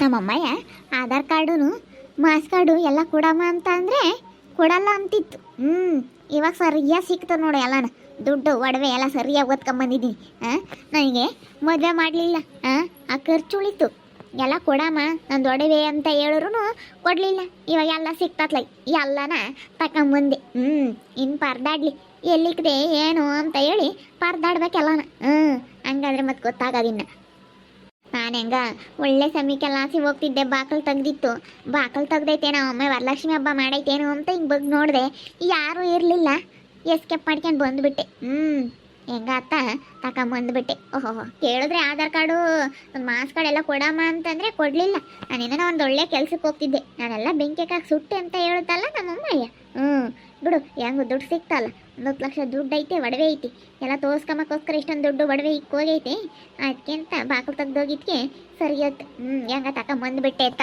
ನಮ್ಮಮ್ಮಯ್ಯ ಆಧಾರ್ ಕಾರ್ಡುನು, marks card ಎಲ್ಲ ಕೊಡಮ್ಮ ಅಂತ ಅಂದರೆ ಕೊಡಲ್ಲ ಅಂತಿತ್ತು. ಹ್ಞೂ ಇವಾಗ ಸರಿಯಾಗಿ ಸಿಕ್ತದೆ ನೋಡಿ ಎಲ್ಲಾನು. ದುಡ್ಡು, ಒಡವೆ ಎಲ್ಲ ಸರಿಯಾಗಿ ಓದ್ಕೊಂಬಂದಿದ್ದೀನಿ ಹಾಂ ನನಗೆ ಮದುವೆ ಮಾಡಲಿಲ್ಲ. ಹಾಂ ಆ ಖರ್ಚು ಉಳಿತು. ಎಲ್ಲ ಕೊಡಮ್ಮ, ನಂದು ಒಡವೆ ಅಂತ ಹೇಳಿದ್ರು ಕೊಡಲಿಲ್ಲ. ಇವಾಗ ಎಲ್ಲ ಸಿಕ್ತತ್ಲ. ಎಲ್ಲನ ತಕೊಂಬಂದೆ. ಹ್ಞೂ ಇನ್ನು ಪರ್ದಾಡ್ಲಿ. ಎಲ್ಲಿಕ್ದೆ ಏನು ಅಂತ ಹೇಳಿ ಪರ್ದಾಡ್ಬೇಕೆಲ್ಲನ ಹ್ಞೂ ಹಂಗಾದ್ರೆ ಮತ್ತೆ ಗೊತ್ತಾಗೋದಿನ್ನ. ನಾನು ಹೆಂಗ ಒಳ್ಳೆ ಸಮೀಕೆ ಲಾಸಿ ಹೋಗ್ತಿದ್ದೆ, ಬಾಕಲ್ ತೆಗ್ದಿತ್ತು. ಬಾಕಲ್ ತೆಗ್ದೈತೇನೋ ಒಮ್ಮೆ ವರಲಕ್ಷ್ಮಿ ಹಬ್ಬ ಮಾಡೈತೇನು ಅಂತ ಹಿಂಗೆ ಬಗ್ಗೆ ನೋಡಿದೆ. ಯಾರೂ ಇರಲಿಲ್ಲ. ಎಸ್ಕೇಪ್ ಮಾಡ್ಕೊಂಡು ಬಂದುಬಿಟ್ಟೆ. ಹ್ಞೂ ಹೆಂಗಾತ ತಗೊಂಬಂದ್ಬಿಟ್ಟೆ ಓಹೋ ಕೇಳಿದ್ರೆ ಆಧಾರ್ ಕಾರ್ಡು, ಒಂದು ಮಾಸ್ ಕಾರ್ಡ್ ಎಲ್ಲ ಕೊಡಮ್ಮ ಅಂತಂದರೆ ಕೊಡಲಿಲ್ಲ. ನಾನೇನೋ ಒಂದು ಒಳ್ಳೆ ಕೆಲ್ಸಕ್ಕೆ ಹೋಗ್ತಿದ್ದೆ. ನಾನೆಲ್ಲ ಬೆಂಕಿ ಕಾಕ್ ಸುಟ್ಟೆ ಅಂತ ಹೇಳುತ್ತಲ್ಲ ನಮ್ಮಮ್ಮಯ್ಯ. ಹ್ಞೂ ಬಿಡು ಹೆಂಗು ದುಡ್ಡು ಸಿಗ್ತಲ್ಲ. ಒಂದು ಹತ್ತು ಲಕ್ಷ ದುಡ್ಡು ಐತೆ ಒಡವೆ ಐತಿ. ಎಲ್ಲ ತೋರ್ಸ್ಕೊಂಬಕ್ಕೋಸ್ಕರ ಇಷ್ಟೊಂದು ದುಡ್ಡು ಒಡವೆ ಇಕ್ಕೋಗೈತೆ ಅದಕ್ಕೆ ಅಂತ ಬಾಕಲು ತೆಗ್ದೋಗಿದ್ಕೆ ಸರಿ ಆಯ್ತು ಹ್ಞೂ ಹೆಂಗ ತಗೊಂಬಂದ್ಬಿಟ್ಟೆ ಅಂತ.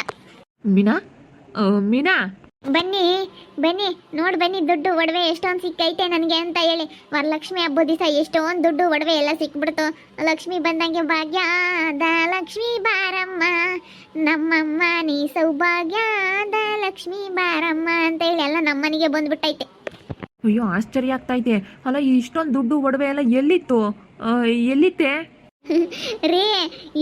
ಮೀನಾ? ಮೀನಾ? ಬನ್ನಿ ಬನ್ನಿ ನೋಡಿ ಬನ್ನಿ ದುಡ್ಡು ಒಡವೆ ಎಷ್ಟೊಂದು ಸಿಕ್ಕೈತೆ ನನಗೆ ಅಂತ ಹೇಳಿ. ವರಲಕ್ಷ್ಮಿ ಹಬ್ಬದ ದಿವಸ ಎಷ್ಟೊಂದು ದುಡ್ಡು ಒಡವೆ ಎಲ್ಲ ಸಿಕ್ಬಿಡ್ತು. ಲಕ್ಷ್ಮಿ ಬಂದಂಗೆ ಭಾಗ್ಯದ ಲಕ್ಷ್ಮಿ ಬಾರಮ್ಮ. ನಮ್ಮಮ್ಮ ನೀ ಸೌಭಾಗ್ಯದ ಲಕ್ಷ್ಮಿ ಬಾರಮ್ಮ ಅಂತ ಹೇಳಿ ಎಲ್ಲ ನಮ್ಮನಿಗೆ ಬಂದ್ಬಿಟ್ಟೈತೆ. ಅಯ್ಯೋ ಆಶ್ಚರ್ಯ ಆಗ್ತಾ ಇದೆ. ಅಲ್ಲ ಇಷ್ಟೊಂದು ದುಡ್ಡು ಒಡವೆ ಎಲ್ಲ ಎಲ್ಲಿತ್ತು? ಎಲ್ಲಿತ್ತೆ? ರೀ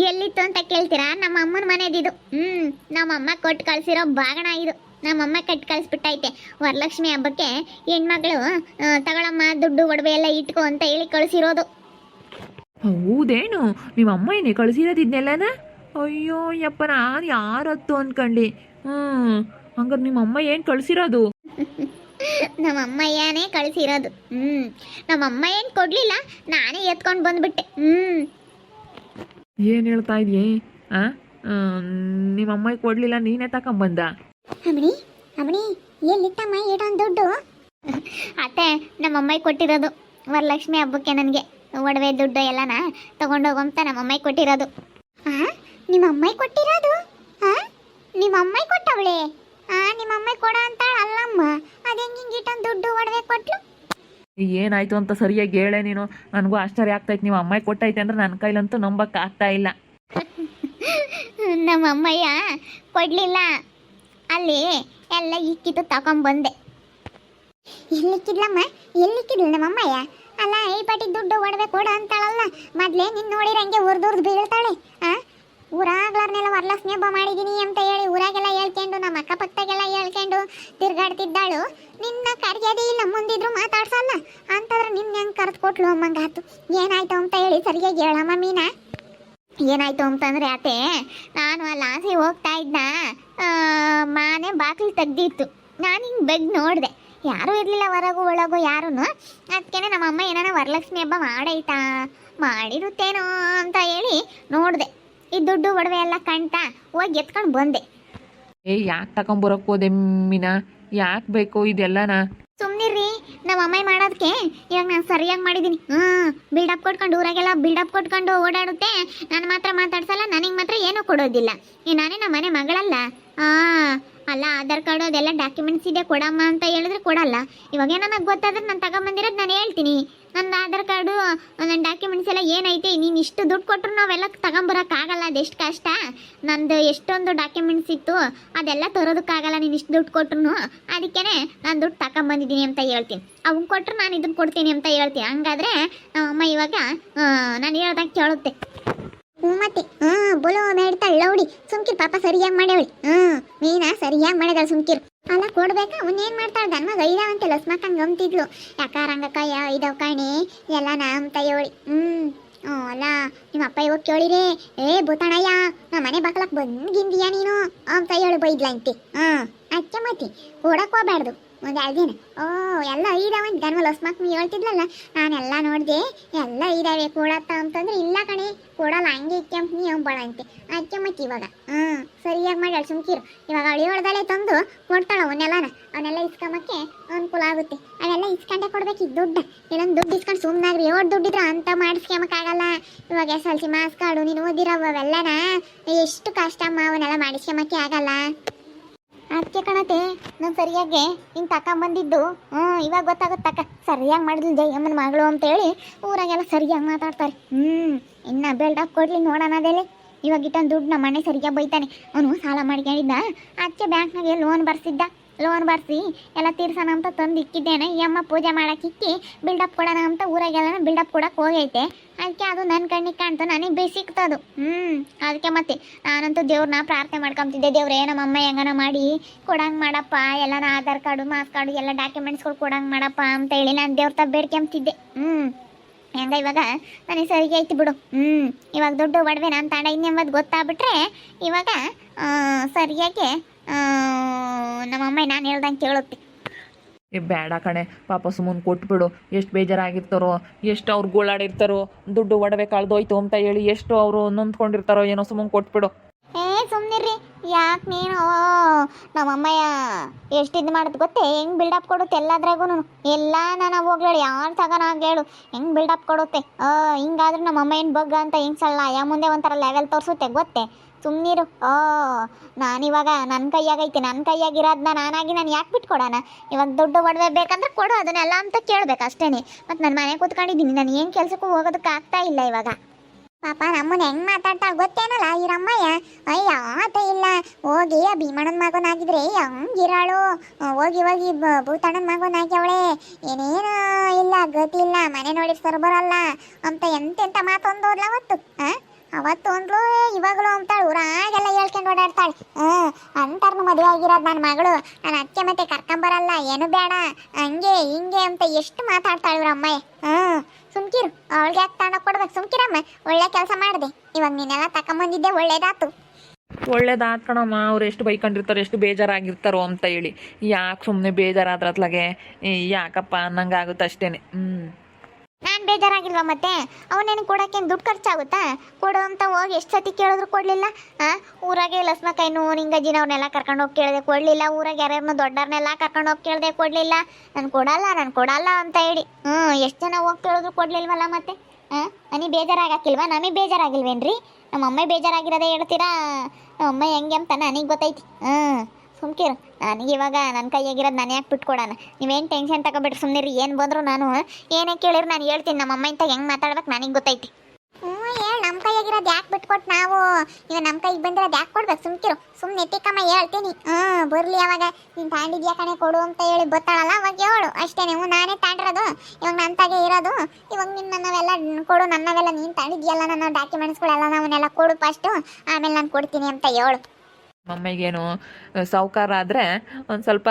ಎಲ್ಲಿತ್ತು ಅಂತ ಕೇಳ್ತೀರಾ? ನಮ್ಮ ಅಮ್ಮನ ಮನೆದಿದು ಹ್ಮ್ ನಮ್ಮ ಅಮ್ಮ ಕೊಟ್ಟು ಕಳ್ಸಿರೋ ಬಾಗಣ ಇದು. ನಮ್ಮಮ್ಮ ಕಟ್ ಕಳಿಸ್ಬಿಟ್ಟೈತೆ. ವರಲಕ್ಷ್ಮಿ ಹಬ್ಬಕ್ಕೆ ಹೆಣ್ಮಗಳು ತಗೊಳಮ್ಮ ದುಡ್ಡು ಒಡವೆ ಎಲ್ಲ ಇಟ್ಕೋ ಅಂತ ಹೇಳಿ ಕಳಿಸಿರೋದು. ಹೌದೇನು? ನಿಮ್ಮ ಅಮ್ಮ ಏನೇ ಕಳಿಸಿರೋದಿದ್ನೆಲ್ಲನ ಅಯ್ಯೋ ಯಪ್ಪ ನಾನು ಯಾರತ್ತು ಅನ್ಕಂಡು ಹ್ಞೂ ಹಂಗಾರೆ ನಿಮ್ಮ ಅಮ್ಮ ಏನು ಕಳಿಸಿರೋದು? ನಮ್ಮ ಅಮ್ಮಯ್ಯನೇ ಕಳಿಸಿರೋದು. ಹ್ಞೂ ನಮ್ಮ ಅಮ್ಮ ಏನು ಕೊಡಲಿಲ್ಲ ನಾನೇ ಎತ್ಕೊಂಡು ಬಂದ್ಬಿಟ್ಟೆ. ಹ್ಞೂ ಏನು ಹೇಳ್ತಾ ಇದೆಯೇ? ಆ? ನಿಮ್ಮ ಅಮ್ಮಗೆ ಕೊಡಲಿಲ್ಲ ನೀನೇ ತಗೊಂಬಂದ ಅಮ್ಮಣಿ ಅಮ್ಮಣಿ ಎಲ್ಲಿಟ್ಟಮ್ಮ ಇಡೋನ್ ದುಡ್ಡು? ಅತ್ತೆ ನಮ್ಮ ಅಮ್ಮಾಯಿ ಕೊಟ್ಟಿರೋದು. ವರಲಕ್ಷ್ಮಿ ಹಬ್ಬಕ್ಕೆ ನನಗೆ ಒಡವೆ ದುಡ್ಡು ಎಲ್ಲನ ತಗೊಂಡೋಗಂತ ನಮ್ಮ ಅಮ್ಮಾಯಿ ಕೊಟ್ಟಿರೋದು. ಆ? ನಿಮ್ಮ ಅಮ್ಮಾಯಿ ಕೊಟ್ಟಿರೋದು? ಆ? ನಿಮ್ಮ ಅಮ್ಮಾಯಿ ಕೊಟ್ಟವಳೆ? ಆ ನಿಮ್ಮ ಅಮ್ಮಾಯಿ ಕೊಡ ಅಂತ ಅಲ್ಲಮ್ಮ ಏನಾಯ್ತು ಅಂತ ಸರಿಯಾಗಿ ಹೇಳೆ ನೀನು. ನನಗೂ ಆಶ್ಚರ್ಯ ಆಗ್ತೈತೆ. ನಿಮ್ಮ ಅಮ್ಮಾಯಿ ಕೊಟ್ಟೈತೆ ಅಂದ್ರೆ ನನ್ನ ಕೈಲಂತೂ ನಂಬಕ್ಕೆ ಆಗ್ತಾ ಇಲ್ಲ. ನಮ್ಮ ಅಮ್ಮಯ್ಯ ಕೊಡ್ಲಿಲ್ಲ. ಅಲ್ಲಿ ಎಲ್ಲ ಇಕ್ಕಿದ್ದು ತಗೊಂಬಂದೆ. ಎಲ್ಲಿಕ್ಕಿದ್ಲಮ್ಮ? ಎಲ್ಲಿಕ್ಕಿದ್ಲು ನಮ್ಮ ಅಮ್ಮಯ್ಯ? ಅಲ್ಲ, ಈ ಪಾಟಿ ದುಡ್ಡು ಒಡವೆ ಕೊಡು ಅಂತಾಳಲ್ಲ. ಮೊದ್ಲೇ ನಿನ್ ನೋಡಿರಂಗೆ ಉರ್ದುರ್ದು ಬೀಳ್ತಾಳೆ. ಆ? ಊರಾಗ್ಲಾರ್ನೆಲ್ಲ ವರಲಕ್ಷ್ಮಿ ಹಬ್ಬ ಮಾಡಿದೀನಿ ಅಂತ ಹೇಳಿ ಊರಾಗೆಲ್ಲ ಹೇಳ್ಕೊಂಡು, ನಮ್ಮ ಅಕ್ಕಪಕ್ಕದಾಗೆಲ್ಲ ಹೇಳ್ಕೊಂಡು ತಿರ್ಗಾಡ್ತಿದ್ದಾಳು. ನಿನ್ನ ಕರೆಯೋದೇ ಇಲ್ಲ, ಮುಂದಿದ್ರು ಮಾತಾಡ್ಸಲ್ಲ. ಅಂತಂದ್ರೆ ನಿನ್ನ ಹೆಂಗೆ ಕರೆದು ಕೊಟ್ಲು ಅಮ್ಮಂಗಾತು ಏನಾಯ್ತು ಅಂತ ಹೇಳಿ ಸರಿಯಾಗಿ ಹೇಳಮ್ಮ ಮೀನಾ. ಏನಾಯ್ತು ಅಂತಂದ್ರೆ ಆತೆ, ನಾನು ಅಲ್ಲಿ ಆಸೆ ಹೋಗ್ತಾ ಇದ್ದ ಮಾನೆ ಬಾಗಿಲು ತೆಗ್ದಿತ್ತು. ನಾನು ಹಿಂಗೆ ಬೆಗ್ ನೋಡಿದೆ. ಯಾರೂ ಇರಲಿಲ್ಲ ಹೊರಗು ಒಳಗು ಯಾರೂ ಅದಕ್ಕೆ ನಮ್ಮ ಅಮ್ಮ ಏನಾನ ವರಲಕ್ಷ್ಮಿ ಹಬ್ಬ ಮಾಡೈತಾ, ಮಾಡಿರುತ್ತೇನೋ ಅಂತ ಹೇಳಿ ನೋಡಿದೆ. ಈ ದುಡ್ಡು ಒಡವೆ ಎಲ್ಲ ಕಾಣ್ತಾ ಹೋಗಿ ಎತ್ಕೊಂಡು ಬಂದೆ. ಏ ಯಾಕೆ ತಗೊಂಬರಕ್ಕೆ ಹೋದೆ ಮೀನಾ? ಯಾಕೆ ಬೇಕು ಇದೆಲ್ಲನ? ಸುಮ್ಮನಿರಿ ನಮ್ಮ ಅಮ್ಮ ಮಾಡೋದಕ್ಕೆ ಇವಾಗ ನಾನು ಸರಿಯಾಗಿ ಮಾಡಿದ್ದೀನಿ ಹ್ಞೂ ಬಿಲ್ಡಪ್ ಕೊಟ್ಕೊಂಡು ಊರಾಗೆಲ್ಲ ಬಿಲ್ಡಪ್ ಕೊಟ್ಕೊಂಡು ಓಡಾಡುತ್ತೆ. ನಾನು ಮಾತ್ರ ಮಾತಾಡ್ಸಲ್ಲ ನನಗೆ ಮಾತ್ರ ಏನೂ ಕೊಡೋದಿಲ್ಲ. ಈ ನಾನೇ ನಮ್ಮ ಮನೆ ಮಗಳಲ್ಲ. ಹಾಂ ಅಲ್ಲ, ಆಧಾರ್ ಕಾರ್ಡು ಅದೆಲ್ಲ ಡಾಕ್ಯುಮೆಂಟ್ಸ್ ಇದೆ, ಕೊಡಮ್ಮ ಅಂತ ಹೇಳಿದ್ರೆ ಕೊಡಲ್ಲ. ಇವಾಗ ನನಗೆ ಗೊತ್ತಾದ್ರೆ ನಾನು ತಗೊಂಬಂದಿರೋದು ನಾನು ಹೇಳ್ತೀನಿ. ನನ್ನ ಆಧಾರ್ ಕಾರ್ಡು ನನ್ನ ಡಾಕ್ಯುಮೆಂಟ್ಸ್ ಎಲ್ಲ ಏನೈತೆ, ನೀನು ಇಷ್ಟು ದುಡ್ಡು ಕೊಟ್ಟರು ನಾವೆಲ್ಲ ತಗೊಂಬರೋಕ್ಕಾಗಲ್ಲ ಅದೆಷ್ಟು ಕಷ್ಟ? ನಂದು ಎಷ್ಟೊಂದು ಡಾಕ್ಯುಮೆಂಟ್ಸ್ ಇತ್ತು, ಅದೆಲ್ಲ ತರೋದಕ್ಕಾಗಲ್ಲ ನೀನು ಇಷ್ಟು ದುಡ್ಡು ಕೊಟ್ರು ಅದಕ್ಕೆ ನಾನು ದುಡ್ಡು ತಗೊಂಬಂದಿದ್ದೀನಿ ಅಂತ ಹೇಳ್ತೀನಿ. ಅವ್ನು ಕೊಟ್ಟರು ನಾನು ಇದನ್ನು ಕೊಡ್ತೀನಿ ಅಂತ ಹೇಳ್ತೀನಿ. ಹಂಗಾದ್ರೆ ನಮ್ಮಮ್ಮ ಇವಾಗ ನಾನು ಹೇಳ್ದಾಗ ಕೇಳುತ್ತೆ. ಮತ್ತೆ ಹಾ ಬೋಲೋ ಮೇಡ್ತಾಳೆ ಲೌಡಿ, ಸುಮ್ಕಿರ್ ಪಾಪ ಸರಿಯಾಗಿ ಮಾಡ್ಯಾವಳಿ. ಹ್ಮ್, ಮೀನಾ ಸರಿಯಾಗಿ ಮಾಡಿದಾಳೆ ಸುಮ್ಕಿರ್. ಅಲ್ಲ, ಕೊಡ್ಬೇಕಾ? ಅವನೇನ್ ಮಾಡ್ತಾಳೆ ಗನ್ ಮಗ ಇದಾವಂತೆ ಲಸ್ಮಕ್ಕಂಗೆ ಗಮ್ತಿದ್ಲು. ಯಾಕಾರಂಗಕ್ಕ ಯಾ ಇದಾವ್ ಕಾಣಿ, ಎಲ್ಲ ನಮ್ಮ ತಯ್ಯವಳಿ. ಹ್ಮ್, ಹ್ಞೂ, ಅಲ್ಲ, ನಿಮ್ಮ ಅಪ್ಪ ಇವಾಗ ಕೇಳಿರಿ. ಏ ಬುತಣಯ್ಯ ನಮ್ಮ ಮನೆ ಬಾಕಲಕ್ಕೆ ಬಂದ್ಗಿಂದಿಯಾ ನೀನು? ಅವ್ನ ಹೇಳಿ ಬೈದ್ಲಂತೆ ಹ್ಮ್ ಅಚ್ಚ ಮತಿ ಕೊಡಕ್ಕೆ ಹೋಗ್ಬಾರ್ದು ಒಂದು ಎರಡು ಓ, ಎಲ್ಲ ಇದಾವಂತ ಗನ್ಮ ನೀ ಹೇಳ್ತಿದ್ಲಲ್ಲ, ನಾನೆಲ್ಲ ನೋಡಿದೆ, ಎಲ್ಲ ಇದಾವೆ ಕೊಡತ್ತ ಅಂತಂದ್ರೆ ಇಲ್ಲ ಕಣೆ, ಕೊಡಲ್ಲ, ಹಂಗೆ ಇಕ್ಕಂಪ್ ನೀ ಅಂಬಳಂತೆ ಬಳಂತೆ. ಇವಾಗ. ಹ್ಞೂ ಸರಿಯಾಗಿ ಮಾಡಿ ಸುಮ್ಕಿರು. ಇವಾಗ ಅಳಿ ಹೊಡೆದಲ್ಲೇ ತಂದು ಕೊಡ್ತಾಳ ಅವನ್ನೆಲ್ಲನ. ಅವನ್ನೆಲ್ಲ ಇಸ್ಕೊಂಬಕ್ಕೆ ಅನುಕೂಲ ಆಗುತ್ತೆ. ಅವೆಲ್ಲ ಇಸ್ಕೊಂಡೆ ಕೊಡ್ಬೇಕು ಈ ದುಡ್ಡು. ಇಲ್ಲೊಂದು ದುಡ್ಡು ಇಸ್ಕೊಂಡು ಸುಮ್ಮನಾಗ್ರಿ ಏಳು ದುಡ್ಡಿದ್ರೆ ಅಂತ ಮಾಡಿಸ್ಕೊಂಬಕ್ಕಾಗಲ್ಲ ಇವಾಗ S L C marks card ನೀನು ಓದಿರೋ ಅವೆಲ್ಲನ. ಎಷ್ಟು ಕಷ್ಟಮ್ಮ ಅವನ್ನೆಲ್ಲ ಮಾಡಿಸ್ಕೊಂಬಕ್ಕೆ ಆಗಲ್ಲ. ಅದಕ್ಕೆ ಕಣತೆ, ನಾನು ಸರಿಯಾಗಿ ಹಿಂಗೆ ತಕೊಂಬಂದಿದ್ದು ಹ್ಞೂ ಇವಾಗ ಗೊತ್ತಾಗುತ್ತಕ್ಕ. ಸರಿಯಾಗಿ ಮಾಡಿದ್ಲು ಜಯಮ್ಮನ ಮಗಳು ಅಂತೇಳಿ ಊರಾಗೆಲ್ಲ ಸರಿಯಾಗಿ ಮಾತಾಡ್ತಾರೆ. ಹ್ಞೂ ಇನ್ನು ಬಿಲ್ಡಪ್ ಕೊಡ್ಲಿ ನೋಡೋಣ ಅದೇ ಇವಾಗ ಇಟ್ಟೊಂದು ದುಡ್ಡು ನಮ್ಮ ಮನೆ ಸರಿಯಾಗಿ ಬೈತಾನೆ. ಅವನು ಸಾಲ ಮಾಡ್ಕೊಂಡಿದ್ದ. ಅದಕ್ಕೆ ಬ್ಯಾಂಕ್ನಾಗೆ ಲೋನ್ ಬರ್ಸಿದ್ದ. ಲೋನ್ ಬರ್ಸಿ ಎಲ್ಲ ತೀರ್ಸೋಣ ಅಂತ ತಂದು ಇಕ್ಕಿದ್ದೇನೆ. ಈ ಅಮ್ಮ ಪೂಜೆ ಇಕ್ಕಿ ಬಿಲ್ಡಪ್ ಕೊಡೋಣ ಅಂತ ಊರಾಗೆಲ್ಲ ಬಿಲ್ಡಪ್ ಕೊಡಕ್ಕೆ ಹೋಗೈತೆ. ಅದಕ್ಕೆ ಅದು ನನ್ನ ಕಣ್ಣಿಗೆ ಕಾಣ್ತು, ನನಗೆ ಸಿಕ್ತದು. ಹ್ಞೂ ಅದಕ್ಕೆ ಮತ್ತೆ ನಾನಂತೂ ದೇವ್ರನ್ನ ಪ್ರಾರ್ಥನೆ ಮಾಡ್ಕೊಂತಿದ್ದೆ ದೇವ್ರೇ, ನಮ್ಮ ಅಮ್ಮ ಹೆಂಗನ ಮಾಡಿ ಕೊಡಂಗೆ ಮಾಡಪ್ಪ, ಎಲ್ಲನ ಆಧಾರ್ ಕಾರ್ಡು, ಮಾಸ್ ಕಾರ್ಡು, ಎಲ್ಲ ಡಾಕ್ಯುಮೆಂಟ್ಸ್ಗಳು ಕೊಡಂಗೆ ಮಾಡಪ್ಪ ಅಂತ ಹೇಳಿ ನಾನು ದೇವ್ರ ತ ಬೇಡ್ಕೊಂತಿದ್ದೆ ಹ್ಞೂ ಹೆಂಗ ಇವಾಗ ನನಗೆ ಸರಿಗೆ ಐತಿ ಬಿಡು. ಹ್ಞೂ ಇವಾಗ ದುಡ್ಡು ಒಡವೆ ನಾನು ತಾಂಡ ಇನ್ನೆಂಬುದು ಗೊತ್ತಾಗ್ಬಿಟ್ರೆ ಇವಾಗ ಸರಿಯಾಗಿ ನಮ್ಮ ಅಮ್ಮ ನಾನು ಹೇಳ್ದಂಗೆ ಕೇಳುತ್ತೆ. ಏ ಬೇಡ ಕಣೆ ಪಾಪ ಸುಮ್ಮನೆ ಕೊಟ್ಬಿಡು ಎಷ್ಟು ಬೇಜಾರಾಗಿರ್ತಾರೋ ಎಷ್ಟು ಅವ್ರು ಗೋಳಾಡಿರ್ತಾರೋ ದುಡ್ಡು ಒಡವೆ ಕಳ್ದೋಯ್ತು ಅಂತ ಹೇಳಿ ಎಷ್ಟು ಅವರು ನೊಂದ್ಕೊಂಡಿರ್ತಾರೋ ಏನೋ ಸುಮ್ಮನೆ ಕೊಟ್ಬಿಡು. ಏ ಸುಮ್ಮನಿರ್ರಿ ಯಾಕೆ ನೀನು? ನಮ್ಮ ಅಮ್ಮಯ್ಯ ಎಷ್ಟು ಇದು ಮಾಡುತ್ತೆ ಗೊತ್ತೇ? ಹೆಂಗೆ ಬಿಲ್ಡಪ್ ಕೊಡುತ್ತೆ ಎಲ್ಲದ್ರಾಗೂ ಎಲ್ಲ ನಾನು ಹೋಗ್ಲೇಳು ಯಾರು ತಗೋಣ ಹೇಳು. ಹೆಂಗೆ ಬಿಲ್ಡಪ್ ಕೊಡುತ್ತೆ? ಆ ಹಿಂಗಾದ್ರೆ ನಮ್ಮ ಅಮ್ಮ ಏನು ಬಗ್ಗ ಅಂತ ಹೆಂಗೆ ಸಲ್ಲ ಯಾ ಮುಂದೆ ಒಂಥರ ಲೆವೆಲ್ ತೋರಿಸುತ್ತೆ ಗೊತ್ತೇ? ಸುಮ್ಮನಿರು ಓ ನಾನಿವಾಗ ನನ್ನ ಕೈಯಾಗೈತೆ ನನ್ನ ಕೈಯಾಗಿರೋದನ್ನ ನಾನಾಗಿ ನಾನು ಯಾಕೆ ಬಿಟ್ಕೊಡೋಣ? ಇವಾಗ ದುಡ್ಡು ಒಡವೆ ಬೇಕಂದ್ರೆ ಕೊಡು, ಅದನ್ನೆಲ್ಲ ಅಂತ ಕೇಳ್ಬೇಕು ಅಷ್ಟೇನೆ. ಮತ್ತು ನಾನು ಮನೆ ಕೂತ್ಕೊಂಡಿದ್ದೀನಿ, ನಾನು ಏನು ಕೆಲಸಕ್ಕೂ ಹೋಗೋದಕ್ಕೆ ಆಗ್ತಾ ಇಲ್ಲ ಇವಾಗ. ಪಾಪ ನಮ್ಮನ್ನ ಹೆಂಗ್ ಮಾತಾಡ್ತಾಳ ಗೊತ್ತೇನಲ್ಲ ಈ ರಮ್ಮಯ್ಯ? ಅಯ್ಯ, ಆತ ಇಲ್ಲ. ಹೋಗಿ ಆ ಭೀಮಣ್ಣನ ಮಗನಾಗಿದ್ರೆ ಹಂಗಿರಾಳು? ಹೋಗಿ ಹೋಗಿ ಭೂತಣ್ಣನ ಮಗನಾಗ್ಯವಳೆ ಏನೇನು ಇಲ್ಲ, ಗತಿ ಇಲ್ಲ, ಮನೆ ನೋಡಿ ಸರ್ ಬರಲ್ಲ ಅಂತ ಎಂತೆಂತ ಮಾತೊಂದೋದ್ಲ ಅವತ್ತು, ಆ? ಅವತ್ತು ಅಂದ್ಲು ಇವಾಗಲೂ ಅಂತಾಳು ಊರಾಗೆಲ್ಲ ಹೇಳ್ಕೊಂಡು ಓಡಾಡ್ತಾಳೆ. ಹ್ಞೂ ಅಂತಾರ್ನು ಮದುವೆ ಆಗಿರೋದು ನನ್ನ ಮಗಳು. ನನ್ನ ಅತ್ತೆ ಮತ್ತೆ ಕರ್ಕೊಂಬರಲ್ಲ ಏನು ಬೇಡ. ಹಂಗೆ, ಹಿಂಗೆ ಅಂತ ಎಷ್ಟು ಮಾತಾಡ್ತಾಳೆ ಇವ್ರ ಅಮ್ಮಯ್ಯ ಹ್ಞೂ, ಸುಮ್ಕಿರು, ಅವಳಿಗೆ ಯಾಕೆ ತಾಣ ಕೊಡ್ಬೇಕು? ಸುಮ್ಕಿರಮ್ಮ, ಒಳ್ಳೆ ಕೆಲಸ ಮಾಡಿದೆ. ಇವಾಗ ನೀನೆಲ್ಲ ತಕೊಂಬಂದಿದ್ದೆ, ಒಳ್ಳೇದಾತು. ಒಳ್ಳೇದಾತ್ ಕಣಮ್ಮ, ಅವ್ರು ಎಷ್ಟು ಬೈಕೊಂಡಿರ್ತಾರೆ, ಎಷ್ಟು ಬೇಜಾರಾಗಿರ್ತಾರೋ ಅಂತ ಹೇಳಿ. ಯಾಕೆ ಸುಮ್ಮನೆ ಬೇಜಾರಾದ್ರತ್ಲಾಗೆ? ಯಾಕಪ್ಪ? ಅನ್ನಂಗೆ ಆಗುತ್ತೆ ಅಷ್ಟೇನೆ. ಹ್ಞೂ ನಾನು ಬೇಜಾರಾಗಿಲ್ವಾ ಮತ್ತೆ? ಅವನೇನು ಕೊಡೋಕ್ಕೇನು ದುಡ್ಡು ಖರ್ಚಾಗುತ್ತಾ? ಕೊಡು ಅಂತ ಹೋಗಿ ಎಷ್ಟು ಸತಿ ಕೇಳಿದ್ರು ಕೊಡಲಿಲ್ಲ. ಹಾಂ ಊರಾಗೆ ನಿಂಗಜ್ಜಿನ ನಿಂಗಜ್ಜಿನವ್ರನ್ನೆಲ್ಲ ಕರ್ಕೊಂಡು ಹೋಗಿ ಕೇಳಿದೆ ಕೊಡಲಿಲ್ಲ. ಊರಾಗೆ ಯಾರ್ಯಾರನ್ನೂ ದೊಡ್ಡವ್ರನ್ನೆಲ್ಲ ಕರ್ಕೊಂಡು ಹೋಗಿ ಕೇಳಿದೆ ಕೊಡಲಿಲ್ಲ. ನಾನು ಕೊಡಲ್ಲ ನಾನು ಕೊಡಲ್ಲ ಅಂತ ಹೇಳಿ. ಹ್ಞೂ ಎಷ್ಟು ಜನ ಹೋಗಿ ಕೇಳಿದ್ರು ಕೊಡಲಿಲ್ವಲ್ಲ ಮತ್ತೆ? ಹಾಂ ನನಗೆ ಬೇಜಾರಾಗಿಲ್ವಾ ನಮಗೆ ಬೇಜಾರಾಗಿಲ್ವೇನ್ರಿ? ನಮ್ಮ ಅಮ್ಮ ಬೇಜಾರಾಗಿರೋದೇ ಹೇಳ್ತೀರಾ? ನಮ್ಮ ಅಮ್ಮ ಹೆಂಗೆ ಅಂತ ನನಗೆ ಗೊತ್ತೈತಿ. ಹಾಂ ಸುಮ್ಕಿರು. ನನಗೆ ಇವಾಗ ನನ್ನ ಕೈಯಾಗಿರೋದು ನಾನು ಯಾಕೆ ಬಿಟ್ಕೊಡೋಣ ನೀವೇನು ಟೆನ್ಷನ್ ತಗೋಬಿಟ್ರಿ ಸುಮ್ಮನೆ ಏನು ಬಂದ್ರು ನಾನು, ಏನೇ ಕೇಳಿದ್ರು ನಾನು ಹೇಳ್ತೀನಿ. ನಮ್ಮ ಅಮ್ಮ ಇಂತ ಹೆಂಗೆ ಮಾತಾಡ್ಬೇಕು ನನಗೆ ಗೊತ್ತೈತಿ. ಹ್ಞೂ ಹೇಳಿ. ನಮ್ಮ ಕೈಯಾಗಿರೋದು ಯಾಕೆ ಬಿಟ್ಕೊಟ್ಟು ನಾವು? ಇವಾಗ ನಮ್ಮ ಕೈಗೆ ಬಂದಿರೋದು ಯಾಕೆ ಕೊಡ್ಬೇಕು? ಸುಮ್ಕಿರು. ಸುಮ್ಮನೆ ಎತ್ತಿಕಮ್ಮ ಹೇಳ್ತೀನಿ. ಹ್ಞೂ ಬರಲಿ ಅವಾಗ. ನೀನು ತಾಂಡಿದ್ಯಾ ಕಣೆ ಕೊಡು ಅಂತ ಹೇಳಿ ಗೊತ್ತಾಳಲ್ಲ? ಅವಾಗ ಹೇಳು. ಅಷ್ಟೇ ನೀವು ನಾನೇ ತಾಂಡಿರೋದು. ಇವಾಗ ನನ್ನ ತಾಗೆ ಇರೋದು. ಇವಾಗ ನಿನ್ನ ನಾವೆಲ್ಲ ಕೊಡು. ನನ್ನವೆಲ್ಲ ನೀನು ತಾಂಡಿದ್ಯಲ್ಲ? ನನ್ನ ಡಾಕ್ಯುಮೆಂಟ್ಸ್ಗಳೆಲ್ಲ ನಾವನ್ನೆಲ್ಲ ಕೊಡು ಫಸ್ಟು ಆಮೇಲೆ ನಾನು ಕೊಡ್ತೀನಿ ಅಂತ ಹೇಳು. ಮಮ್ಮಿಗೇನು ಸಾವುಕಾರ ಆದರೆ ಒಂದು ಸ್ವಲ್ಪ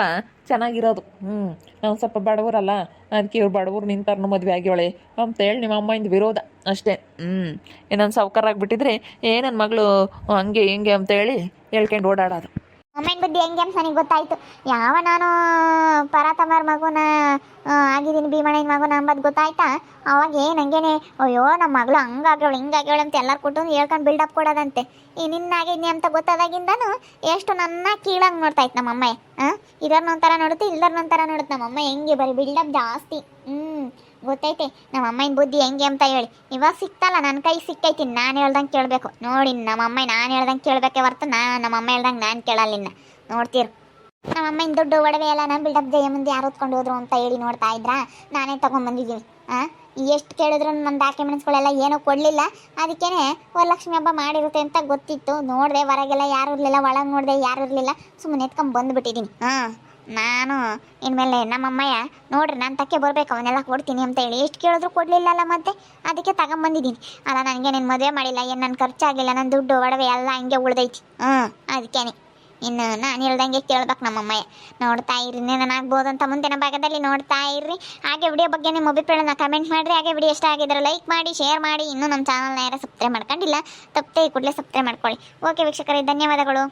ಚೆನ್ನಾಗಿರೋದು. ಹ್ಞೂ ನಾವು ಸ್ವಲ್ಪ ಬಡವರಲ್ಲ ಅದಕ್ಕೆ ಇವ್ರು ಬಡವರು ನಿಂತಾರನು ಮದುವೆ ಅಂತ ಹೇಳಿ ನಿಮ್ಮ ಅಮ್ಮಯಿಂದ ವಿರೋಧ ಅಷ್ಟೇ. ಹ್ಞೂ ಏನೊಂದು ಸಾವುಕಾರ ಆಗಿಬಿಟ್ಟಿದ್ರೆ ಏ ನನ್ನ ಮಗಳು ಹಂಗೆ ಹಿಂಗೆ ಅಂತ ಹೇಳಿ ಹೇಳ್ಕೊಂಡು ಓಡಾಡೋದು. ಅಮ್ಮನ ಬುದ್ಧಿ ಹೆಂಗೆ ಅಂತ ನನಗೆ ಗೊತ್ತಾಯ್ತು. ಯಾವ ನಾನು ಪರಾತಮರ ಮಗುನ ಆಗಿದ್ದೀನಿ, ಭೀಮಣ್ಣನ ಮಗುನ ಅಂಬದು ಗೊತ್ತಾಯ್ತಾ? ಅವಾಗ ಏನಂಗೇನೆ ಅಯ್ಯೋ ನಮ್ಮ ಮಗಳು ಹಂಗಾಗ್ಯವಳು ಹಿಂಗಾಗ್ಯವಳು ಅಂತ ಎಲ್ಲರೂ ಕೊಟ್ಟು ಹೇಳ್ಕೊಂಡು ಬಿಲ್ಡಪ್ ಕೊಡೋದಂತೆ. ಈ ನಿನ್ನಾಗಿದ್ನಿ ಅಂತ ಗೊತ್ತಾದಾಗಿಂದನು ಎಷ್ಟು ನನ್ನ ಕೀಳಂಗೆ ನೋಡ್ತಾ ಇತ್ತು ನಮ್ಮ ಅಮ್ಮ ಹಾಂ ಇದರ್ನ ಒಂಥರ ನೋಡುತ್ತೆ ಇಲ್ದರ್ನ ಒಂಥರ ನೋಡುತ್ತೆ ನಮ್ಮ ಅಮ್ಮ ಹೆಂಗೆ ಬರೀ ಬಿಲ್ಡಪ್ ಜಾಸ್ತಿ. ಹ್ಞೂ ಗೊತ್ತೈತೆ, ನಮ್ಮ ಅಮ್ಮನ ಬುದ್ಧಿ ಹೆಂಗೆ ಅಂತ ಹೇಳಿ. ಇವಾಗ ಸಿಕ್ತಲ್ಲ, ನನ್ನ ಕೈ ಸಿಕ್ಕೈತಿ, ನಾನು ಹೇಳ್ದಂಗೆ ಕೇಳಬೇಕು. ನೋಡಿ, ನಮ್ಮ ಅಮ್ಮ ನಾನು ಹೇಳ್ದಂಗೆ ಕೇಳಬೇಕೆ ಹೊರ್ತು ನಾ ನಮ್ಮ ಅಮ್ಮ ಹೇಳ್ದಂಗೆ ನಾನು ಕೇಳಲ್ಲ ನೋಡ್ತೀರು. ನಮ್ಮ ಅಮ್ಮನ ದುಡ್ಡು ಒಡವೆ ಎಲ್ಲ ನಾನು ಬಿಲ್ಡಪ್ ಮುಂದೆ ಯಾರು ಹೊತ್ಕೊಂಡು ಹೋದ್ರು ಅಂತ ಹೇಳಿ ನೋಡ್ತಾ ಇದ್ರಾ? ನಾನೇ ತೊಗೊಂಬಂದಿದ್ದೀನಿ. ಹಾಂ ಎಷ್ಟು ಕೇಳಿದ್ರು ನನ್ನ ಡಾಕ್ಯುಮೆಂಟ್ಸ್ಗಳೆಲ್ಲ ಏನೂ ಕೊಡಲಿಲ್ಲ. ಅದಕ್ಕೇನೆ ವರಲಕ್ಷ್ಮಿ ಹಬ್ಬ ಮಾಡಿರುತ್ತೆ ಅಂತ ಗೊತ್ತಿತ್ತು. ನೋಡಿದೆ, ಹೊರಗೆಲ್ಲ ಯಾರು ಇರಲಿಲ್ಲ, ಒಳಗೆ ನೋಡಿದೆ ಯಾರು ಇರಲಿಲ್ಲ. ಸುಮ್ಮನೆ ಎತ್ಕೊಂಡ್ ಬಂದುಬಿಟ್ಟಿದ್ದೀನಿ. ಹಾಂ. ನಾನು ಇನ್ಮೇಲೆ ನಮ್ಮಮ್ಮಯ್ಯ ನೋಡ್ರಿ ನಾನು ತಕ್ಕೆ ಬರಬೇಕು, ಅವನ್ನೆಲ್ಲ ಕೊಡ್ತೀನಿ ಅಂತ ಹೇಳಿ. ಎಷ್ಟು ಕೇಳಿದ್ರು ಕೊಡಲಿಲ್ಲಲ್ಲ ಮತ್ತೆ? ಅದಕ್ಕೆ ತಗೊಂಬಂದಿದ್ದೀನಿ. ಅಲ್ಲ ನನಗೆ ನಿನ್ನ ಮದುವೆ ಮಾಡಿಲ್ಲ, ಏನು ನನ್ನ ಖರ್ಚಾಗಿಲ್ಲ ನನ್ನ ದುಡ್ಡು ಒಡವೆ ಎಲ್ಲ ಹಂಗೆ ಉಳ್ದೈತಿ. ಹ್ಞೂ ಅದಕ್ಕೇನೆ. ಇನ್ನು ನಾನು ಹೇಳ್ದಂಗೆ ಕೇಳ್ಬೇಕು ನಮ್ಮಮ್ಮಯ್ಯ. ನೋಡ್ತಾ ಇರ್ರಿ ಆಗ್ಬೋದು ಅಂತ ಮುಂದಿನ ಭಾಗದಲ್ಲಿ ನೋಡ್ತಾ ಇರ್ರಿ. ಹಾಗೆ ವಿಡಿಯೋ ಬಗ್ಗೆ ನಿಮ್ಮ ಅಭಿಪ್ರಾಯನ ಕಮೆಂಟ್ ಮಾಡಿರಿ. ಹಾಗೆ ವಿಡಿಯೋ ಇಷ್ಟ ಆಗಿದ್ರೆ ಲೈಕ್ ಮಾಡಿ ಶೇರ್ ಮಾಡಿ. ಇನ್ನೂ ನಮ್ಮ ಚಾನಲ್ನ ಯಾರು ಸಬ್ಸ್ಕ್ರೈಬ್ ಮಾಡ್ಕೊಂಡಿಲ್ಲ, ತಪ್ಪದೆ ಕೂಡಲೇ ಸಬ್ಸ್ಕ್ರೈಬ್ ಮಾಡ್ಕೊಳ್ಳಿ. ಓಕೆ ವೀಕ್ಷಕರೇ, ಧನ್ಯವಾದಗಳು.